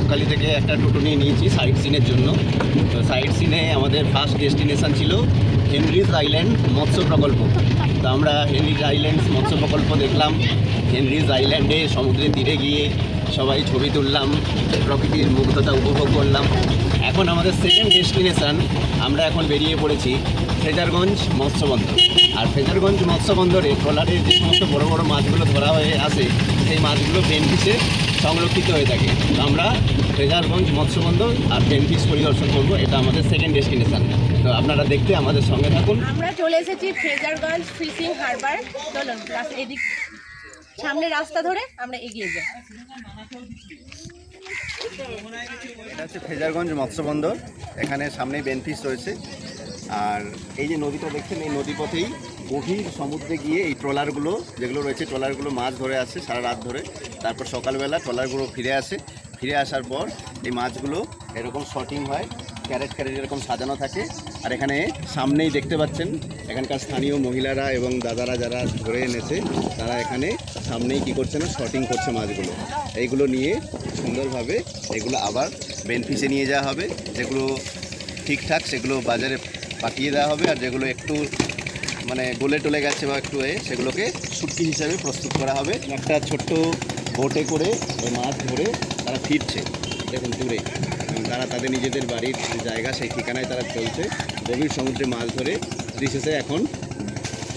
বকখালি থেকে একটা টোটো নিয়ে নিয়েছি সাইট সিনের জন্য। তো সাইট সিনে আমাদের ফার্স্ট ডেস্টিনেশান ছিল হেনরিজ আইল্যান্ড মৎস্য প্রকল্প। তো আমরা হেনরিজ আইল্যান্ড মৎস্য প্রকল্প দেখলাম। হেনরিজ আইল্যান্ডে সমুদ্রের তীরে গিয়ে সবাই ছবি তুললাম, প্রকৃতির মুগ্ধতা উপভোগ করলাম। এখন আমাদের সেকেন্ড ডেস্টিনেশান আমরা এখন বেরিয়ে পড়েছি ফ্রেজারগঞ্জ মৎস্য বন্দর। আর ফ্রেজারগঞ্জ মৎস্য বন্দরে ট্রলারে যে সমস্ত বড় বড় মাছগুলো ধরা হয়ে আসে সেই মাছগুলো বেনফিসে সংরক্ষিত হয়ে থাকে। তো আমরা ফ্রেজারগঞ্জ মৎস্য বন্দর আর বেনফিস পরিদর্শন করব। এটা আমাদের সেকেন্ড ডেস্টিনেশন তো আপনারা দেখতে আমাদের সঙ্গে থাকুন। আমরা চলে এসেছি ফ্রেজারগঞ্জ ফিশিং হারবার। চলুন এদিক সামনে রাস্তা ধরে আমরা এগিয়ে যাই। এটা হচ্ছে ফেজারগঞ্জ মৎস্যবন্দর। এখানে সামনেই বেনফিস রয়েছে। আর এই যে নদীটা দেখছেন এই নদীপথেই গভীর সমুদ্রে গিয়ে এই ট্রলারগুলো, যেগুলো রয়েছে, ট্রলারগুলো মাছ ধরে আসে সারা রাত ধরে। তারপর সকালবেলা ট্রলারগুলো ফিরে আসে। ফিরে আসার পর এই মাছগুলো এরকম শর্টিং হয় ক্যারেট ক্যারেট এরকম সাজানো থাকে। আর এখানে সামনেই দেখতে পাচ্ছেন, এখানকার স্থানীয় মহিলারা এবং দাদারা যারা ধরে এনেছে, তারা এখানে সামনেই কী করছে না শর্টিং করছে মাছগুলো। এইগুলো নিয়ে সুন্দরভাবে এগুলো আবার বেনফিসে নিয়ে যাওয়া হবে। যেগুলো ঠিকঠাক, সেগুলো বাজারে পাঠিয়ে দেওয়া হবে। আর যেগুলো একটু মানে গলে টলে গেছে বা একটু এ, সেগুলোকে শুটকি হিসাবে প্রস্তুত করা হবে। একটা ছোট্ট বোটে করে মাছ ধরে তারা ফিরছে, দেখুন দূরে। তারা তাদের নিজেদের বাড়ির জায়গা, সেই ঠিকানায় তারা চলছে। গভীর সমুদ্রে মাছ ধরে পরিশেষে এখন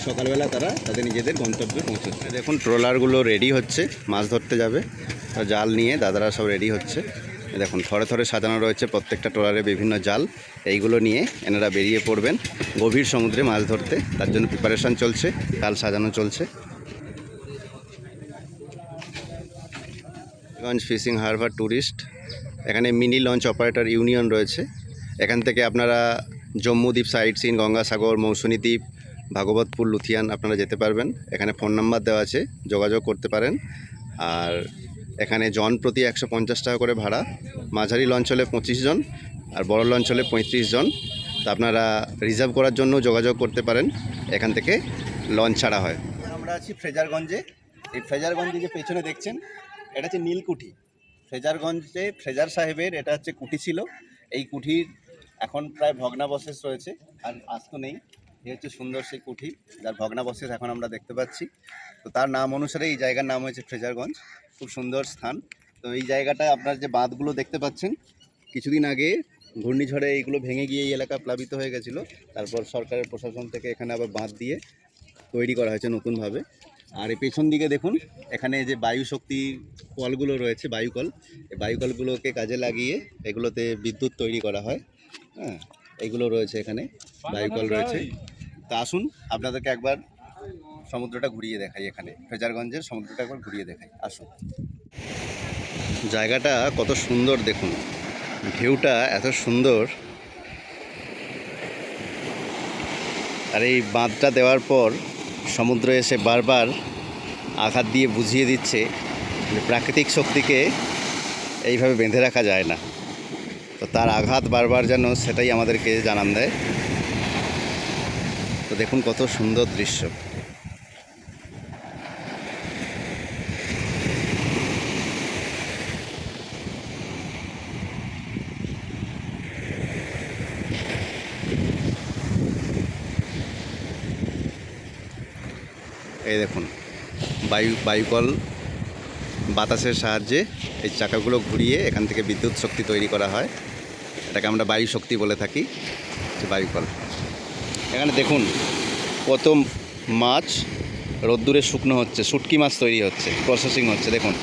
সকালবেলা তারা তাদের নিজেদের গন্তব্যে পৌঁছচ্ছে। দেখুন, ট্রলারগুলো রেডি হচ্ছে, মাছ ধরতে যাবে। জাল নিয়ে, দাদারা সব রেডি হচ্ছে। দেখুন, থরে থরে সাজানো রয়েছে প্রত্যেকটা ট্রলারে বিভিন্ন জাল। এইগুলো নিয়ে এনারা বেরিয়ে পড়বেন গভীর সমুদ্রে মাছ ধরতে। তার জন্য প্রিপারেশন চলছে কাল সাজানো চলছে। গঞ্জ ফিশিং হারবার ট্যুরিস্ট এখানে মিনি লঞ্চ অপারেটর ইউনিয়ন রয়েছে। এখান থেকে আপনারা জম্মুদ্বীপ সাইট সিন, গঙ্গাসাগর, মৌসুনী দ্বীপ, ভাগবতপুর, লুথিয়ান আপনারা যেতে পারবেন। এখানে ফোন নাম্বার দেওয়া আছে, যোগাযোগ করতে পারেন। আর এখানে জন প্রতি একশো পঞ্চাশ টাকা করে ভাড়া। মাঝারি লঞ্চ হলে পঁচিশ জন আর বড় লঞ্চ হলে পঁয়ত্রিশ জন। তা আপনারা রিজার্ভ করার জন্য যোগাযোগ করতে পারেন। এখান থেকে লঞ্চ ছাড়া হয়। আমরা আছি ফ্রেজারগঞ্জে। এই ফ্রেজারগঞ্জে যে পেছনে দেখছেন, এটা হচ্ছে নীলকুঠি। ফ্রেজারগঞ্জে ফ্রেজার সাহেবের এটা হচ্ছে কুঠি ছিল। এই কুঠির এখন প্রায় ভগ্নাবশেষ রয়েছে। আর আস্ত নেই। এই হচ্ছে সুন্দর সেই কুঠি, যার ভগ্নাবশেষ এখন আমরা দেখতে পাচ্ছি। তো তার নাম অনুসারে এই জায়গার নাম হয়েছে ফ্রেজারগঞ্জ। খুব সুন্দর স্থান। তো এই জায়গাটা আপনার যে বাঁধগুলো দেখতে পাচ্ছেন, কিছুদিন আগে ঘূর্ণিঝড়ে এইগুলো ভেঙে গিয়ে এই এলাকা প্লাবিত হয়ে গেছিল। তারপর সরকারের প্রশাসন থেকে এখানে আবার বাঁধ দিয়ে তৈরি করা হয়েছে নতুনভাবে। আর এই পেছন দিকে দেখুন, এখানে যে বায়ু শক্তি কলগুলো রয়েছে, বায়ুকল, এই বায়ুকলগুলোকে কাজে লাগিয়ে এগুলোতে বিদ্যুৎ তৈরি করা হয়। হ্যাঁ এইগুলো রয়েছে এখানে, বায়ুকল রয়েছে। তা আসুন, আপনাদেরকে একবার সমুদ্রটা ঘুরিয়ে দেখাই এখানে। ফেজারগঞ্জের সমুদ্রটা একবার ঘুরিয়ে দেখাই। আসুন। জায়গাটা কত সুন্দর দেখুন। ঢেউটা এত সুন্দর। আর এই বাঁধটা দেওয়ার পর সমুদ্র এসে বারবার আঘাত দিয়ে বুঝিয়ে দিচ্ছে যে প্রাকৃতিক শক্তিকে এইভাবে বেঁধে রাখা যায় না। তো তার আঘাত বারবার যেন সেটাই আমাদেরকে জানান দেয়। তো দেখুন কত সুন্দর দৃশ্য। এই দেখুন, বায়ু বায়ুকল বাতাসের সাহায্যে এই চাকাগুলো ঘুরিয়ে এখান থেকে বিদ্যুৎ শক্তি তৈরি করা হয়। এটাকে আমরা বায়ু শক্তি বলে থাকি বায়ুকল এখানে দেখুন কত মাছ রোদ্দুরে শুকনো হচ্ছে, শুটকি মাছ তৈরি হচ্ছে প্রসেসিং হচ্ছে, দেখুন।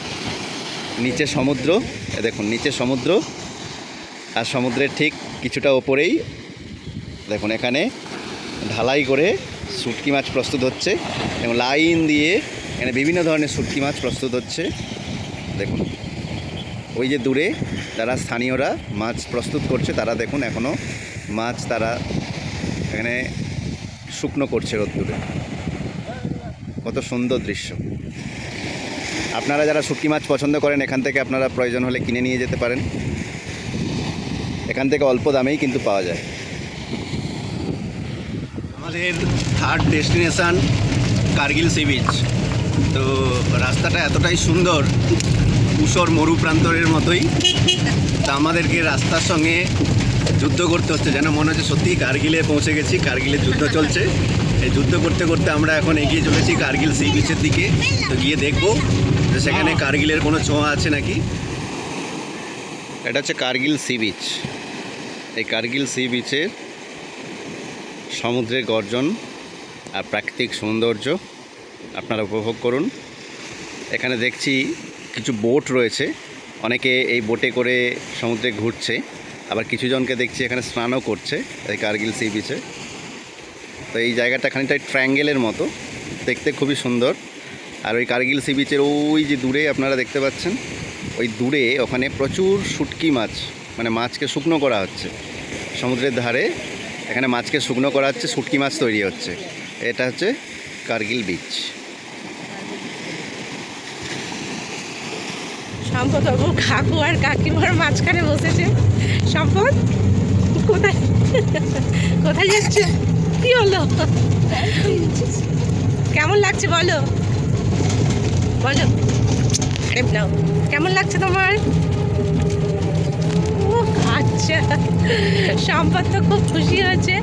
নিচে সমুদ্র দেখুন, নিচে সমুদ্র, আর সমুদ্রের ঠিক কিছুটা ওপরেই, দেখুন, এখানে ঢালাই করে শুটকি মাছ প্রস্তুত হচ্ছে, এবং লাইন দিয়ে এখানে বিভিন্ন ধরনের শুটকি মাছ প্রস্তুত হচ্ছে, দেখুন। ওই যে দূরে যারা স্থানীয়রা মাছ প্রস্তুত করছে, তারা দেখুন এখনও মাছ তারা এখানে শুকনো করছে রোদ্দুরে। কত সুন্দর দৃশ্য। আপনারা যারা শুটকি মাছ পছন্দ করেন, এখান থেকে আপনারা প্রয়োজন হলে কিনে নিয়ে যেতে পারেন। এখান থেকে অল্প দামেই কিন্তু পাওয়া যায়। আমাদের third destination Kargil sea beach তো রাস্তাটা এতটাই সুন্দর ধূসর মরু প্রান্তরের মতোই। তা আমাদেরকে রাস্তার সঙ্গে যুদ্ধ করতে হচ্ছে যেন মনে হচ্ছে সত্যি কার্গিলে পৌঁছে গেছি কার্গিলের যুদ্ধ চলছে। এই যুদ্ধ করতে করতে আমরা এখন এগিয়ে চলেছি কার্গিল সি বিচের দিকে। তো গিয়ে দেখব যে সেখানে কার্গিলের কোনো ছোঁয়া আছে নাকি। এটা হচ্ছে কার্গিল সি বিচ। এই কার্গিল সি বিচের সমুদ্রের গর্জন আর প্রাকৃতিক সৌন্দর্য আপনারা উপভোগ করুন। এখানে দেখছি কিছু বোট রয়েছে। অনেকে এই বোটে করে সমুদ্রে ঘুরছে। আবার কিছু জনকে দেখছি এখানে স্নানও করছে এই কার্গিল সি বিচে তো এই জায়গাটা খানিকটা ট্রায়াঙ্গেলের মতো। দেখতে খুবই সুন্দর। আর ওই কার্গিল সি বিচের ওই যে দূরে আপনারা দেখতে পাচ্ছেন, ওই দূরে ওখানে প্রচুর শুটকি মাছ মানে মাছকে শুকনো করা হচ্ছে। সমুদ্রের ধারে এখানে মাছকে শুকনো করা হচ্ছে, শুটকি মাছ তৈরি হচ্ছে। এটা হচ্ছে কার্গিল বিচ সম্পদ বাবু কাকু আর কাকিমার মাঝখানে বসেছে। সম্পদ, কোথায়? কোথায় যাচ্ছে? কি হলো? কেমন লাগছে বলো? বলো। নাও, কেমন লাগছে তোমার? ও আচ্ছা সম্পদ তো খুব খুশি হয়েছে।